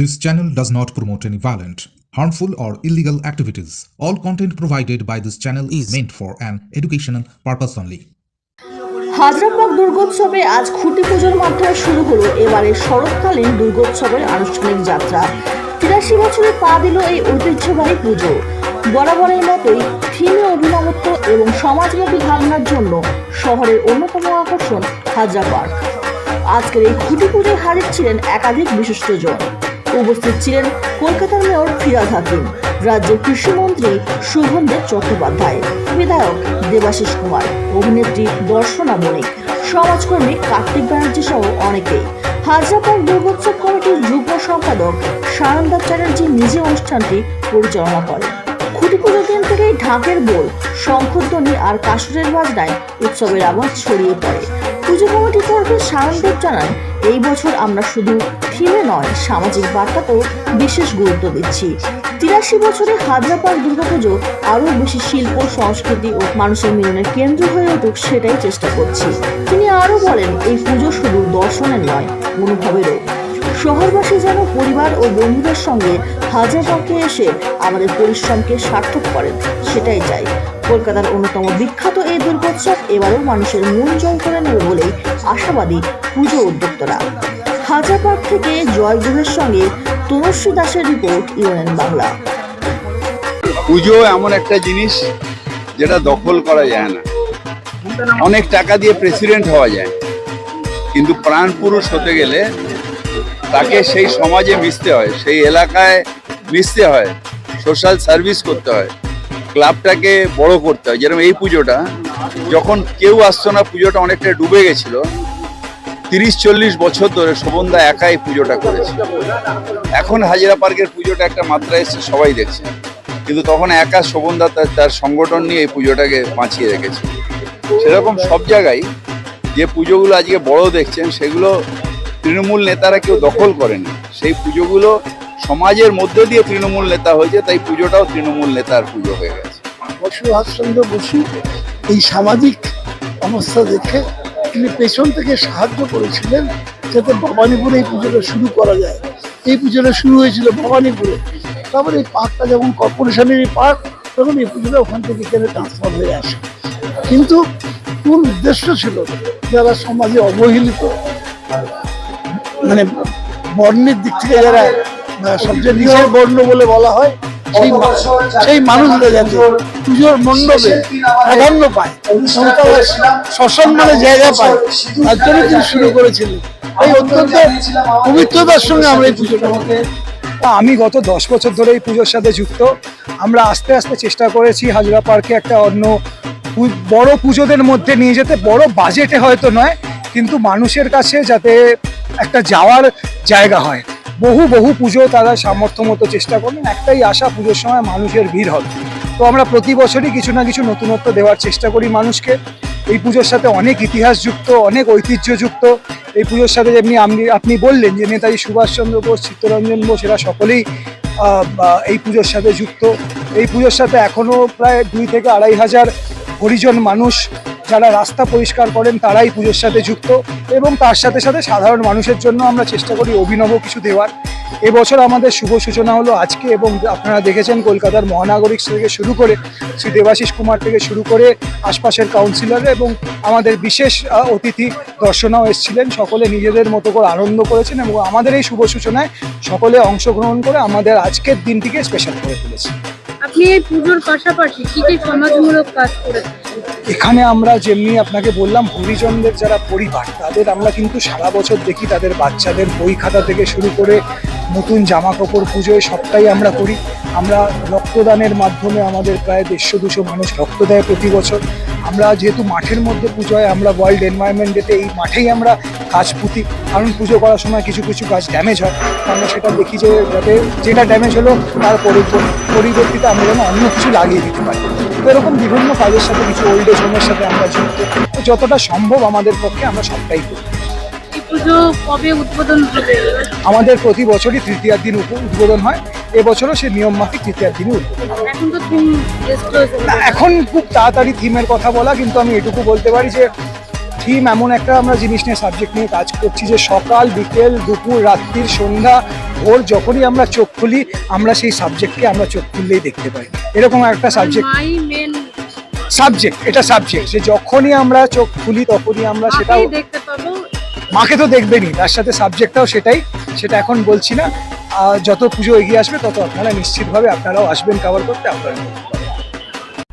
This channel does not promote any violent, harmful, or illegal activities. All content provided by this channel is meant for an educational purpose only. হাজরাবাগ দুর্গোৎসবে আজ খুঁটি পুজোর মাধ্যমে শুরু হলো এবারের শরৎকালীন দুর্গোৎসবের আনুষ্ঠানিক যাত্রা। তিরাশি বছরে পা দিল এই ঐতিহ্যবাহী পুজো। বরাবরের মতোই থিমে অভিনবত্ব এবং সমাজব্যাপী ভাবনার জন্য শহরের অন্যতম আকর্ষণ হাজরা পার্ক আজকের এই খুঁটি পুজোয় হাজির ছিলেন একাধিক বিশিষ্টজন। উপস্থিত ছিলেন কলকাতার মেয়র ফিরাদ হাকিম রাজ্যের কৃষিমন্ত্রী শুভনদেব চট্টোপাধ্যায়, বিধায়ক দেবাশিস কুমার, অভিনেত্রী দর্শনা বণিক সমাজকর্মী কার্তিক ব্যানার্জি সহ অনেকেই হাজরাপাড় দুর্গোৎসব কমিটির যুগ্ম সম্পাদক সানন্দা চ্যাটার্জি নিজে অনুষ্ঠানটি পরিচালনা করেন। খুঁটি পুজোর দিন থেকেই ঢাকের বোল, শঙ্খধ্বনি আর কাসুরের বাজনায় উৎসবের আভাস ছড়িয়ে পড়ে। পুজো কমিটির তরফে সানন্দেব জানান এই বছর আমরা শুধু থিমে নয়, সামাজিক বার্তাতেও বিশেষ গুরুত্ব দিচ্ছি। তিরাশি বছরে হাজরাপাড় দুর্গাপুজো আরও বেশি শিল্প, সংস্কৃতি ও মানুষের মিলনের কেন্দ্র হয়ে উঠুক সেটাই চেষ্টা করছি। তিনি আরও বলেন, এই পুজো শুধু দর্শনের নয় অনুভবেরও শহরবাসী যেন পরিবার ও বন্ধুদের সঙ্গে হাজার পার্কে এসে আমাদের পরিশ্রমকে সার্থক করেন, সেটাই চাই। কলকাতার অন্যতম বিখ্যাত এই দুর্গোৎসব এবারও মানুষের মন জয় করে নেবে বলেই আশাবাদী পুজো উদ্যোক্তরা। হাজার পার্ক থেকে জয় গুহের সঙ্গে তনুশ্রী দাসের রিপোর্ট ইউএনএন বাংলা। পুজো এমন একটা জিনিস যেটা দখল করা যায় না। অনেক টাকা দিয়ে প্রেসিডেন্ট হওয়া যায়। কিন্তু প্রাণ পুরুষ হতে গেলে তাকে সেই সমাজে মিশতে হয়, সেই এলাকায় মিশতে হয়, সোশ্যাল সার্ভিস করতে হয়। ক্লাবটাকে বড় করতে হয়, যেরকম এই পুজোটা, যখন কেউ আসতো না, পুজোটা অনেকটা ডুবে গেছিল। তিরিশ, চল্লিশ বছর ধরে শোভনদা একাই পুজোটা করেছে এখন হাজিরা পার্কের পুজোটা একটা মাত্রা এসে সবাই দেখছে। কিন্তু তখন একা শোভনদা তার তার সংগঠন নিয়ে এই পুজোটাকে বাঁচিয়ে রেখেছে। সেরকম সব জায়গায় যে পুজোগুলো আজকে বড় দেখছেন, সেগুলো তৃণমূল নেতারা কেউ দখল করেনি। সেই পুজোগুলো সমাজের মধ্যে দিয়ে তৃণমূল নেতা হয়েছে, তাই পুজোটাও তৃণমূল নেতার পুজো হয়ে গেছে। বসুভাষচন্দ্র বসু এই সামাজিক অবস্থা দেখে তিনি পেছন থেকে সাহায্য করেছিলেন যাতে ভবানীপুরে এই পুজোটা শুরু করা যায়। এই পুজোটা শুরু হয়েছিল ভবানীপুরে। তারপরে এই পার্কটা যখন কর্পোরেশনের এই পার্ক, তখন এই পুজোটা ওখান থেকে এখানে ট্রান্সফার হয়ে আসে। কিন্তু মূল উদ্দেশ্য ছিল যারা সমাজে অবহেলিত মানে বর্ণের দিক থেকে যারা সবচেয়ে নিচের বর্ণ বলে বলা হয় সেই সেই মানুষরা যাতে পুজোর মণ্ডপে প্রাধান্য পায়। এবং সসম্মানে জায়গা পায়। তার জন্য তিনি শুরু করেছিলেন। এই অত্যন্ত পবিত্রতার সঙ্গে আমরা এই পুজোটা আমি গত দশ বছর ধরে এই পুজোর সাথে যুক্ত। আমরা আস্তে আস্তে চেষ্টা করেছি হাজরা পার্কে একটা অন্য পু- বড় পুজোদের মধ্যে নিয়ে যেতে। বড় বাজেটে হয়তো নয় কিন্তু মানুষের কাছে যাতে একটা যাওয়ার জায়গা হয়। বহু বহু পুজো তারা সামর্থ্য মতো চেষ্টা করবেন একটাই আশা, পুজোর সময় মানুষের ভিড় হবে। তো আমরা প্রতি বছরই কিছু না কিছু নতুনত্ব দেওয়ার চেষ্টা করি মানুষকে। এই পুজোর সাথে অনেক ইতিহাস যুক্ত অনেক ঐতিহ্যযুক্ত। এই পুজোর সাথে যেমনি আপনি আপনি বললেন যে নেতাজি সুভাষচন্দ্র বোস, চিত্তরঞ্জন বোস, এরা সকলেই এই পুজোর সাথে যুক্ত। এই পুজোর সাথে এখনও প্রায় দুই থেকে আড়াই হাজার হরিজন মানুষ যারা রাস্তা পরিষ্কার করেন, তারাই পুজোর সাথে যুক্ত এবং তার সাথে সাথে সাধারণ মানুষের জন্য আমরা চেষ্টা করি অভিনব কিছু দেওয়ার। এবছর আমাদের শুভ সূচনা হলো আজকে এবং আপনারা দেখেছেন কলকাতার মহানাগরিক থেকে শুরু করে শ্রী দেবাশিস কুমার থেকে শুরু করে আশপাশের কাউন্সিলর এবং আমাদের বিশেষ অতিথি দর্শনাও এসেছিলেন। সকলে নিজেদের মতো করে আনন্দ করেছেন এবং আমাদের এই শুভ সূচনায় সকলে অংশগ্রহণ করে আমাদের আজকের দিনটিকে স্পেশাল করে তুলেছে আপনি এই পুজোর পাশাপাশি কি কি সমাজমূলক কাজ করেছেন এখানে আমরা যেমনি আপনাকে বললাম, হরিজনদের যারা পরিবার, তাদের আমরা কিন্তু সারা বছর দেখি তাদের বাচ্চাদের বই খাতা থেকে শুরু করে নতুন জামা কাপড় পুজোয় সবটাই আমরা করি। আমরা রক্তদানের মাধ্যমে আমাদের প্রায় দেড়শো, দুশো মানুষ রক্ত দেয় প্রতি বছর। আমরা যেহেতু মাঠের মধ্যে পুজো হয়, আমরা ওয়ার্ল্ড এনভায়রনমেন্ট ডেতে এই মাঠেই আমরা গাছ পুঁতি। কারণ পুজো করার সময় কিছু কিছু গাছ ড্যামেজ হয়। আমরা সেটা দেখি যে যাতে যেটা ড্যামেজ হলো তার পরি- পরিবর্তিতে আমরা যেন অন্য কিছু লাগিয়ে দিতে পারি। তো এরকম বিভিন্ন কাজের সাথে কিছু ওল্ড এজ হোমের সাথে আমরা যুক্ত। যতটা সম্ভব আমাদের পক্ষে আমরা সবটাই করি। পুজো কবে উদ্বোধন হবে? আমাদের প্রতি বছরই তৃতীয়ার দিন উদ্বোধন হয়। এবছরও সে নিয়ম মাফিক তৃতীয়ার দিনই উদ্বোধন এখন তো থিম এখন খুব তাড়াতাড়ি থিমের কথা বলা কিন্তু আমি এটুকু বলতে পারি যে থিম এমন একটা আমরা জিনিস নিয়ে সাবজেক্ট নিয়ে কাজ করছি যে সকাল বিকেল দুপুর রাত্রির সন্ধ্যা ভোর যখনই আমরা চোখ খুলি আমরা সেই সাবজেক্টকে আমরা চোখ খুললেই দেখতে পাই। এরকম একটা সাবজেক্ট সাবজেক্ট এটা সাবজেক্ট যে যখনই আমরা চোখ খুলি তখনই আমরা সেটাও দেখতে পাবো মাকে তো দেখবেনই, তার সাথে সাবজেক্টটাও সেটাই, সেটা এখন বলছি না। যত পুজো এগিয়ে আসবে তত আপনারা নিশ্চিতভাবে আপনারাও আসবেন কভার করতে, আপনারা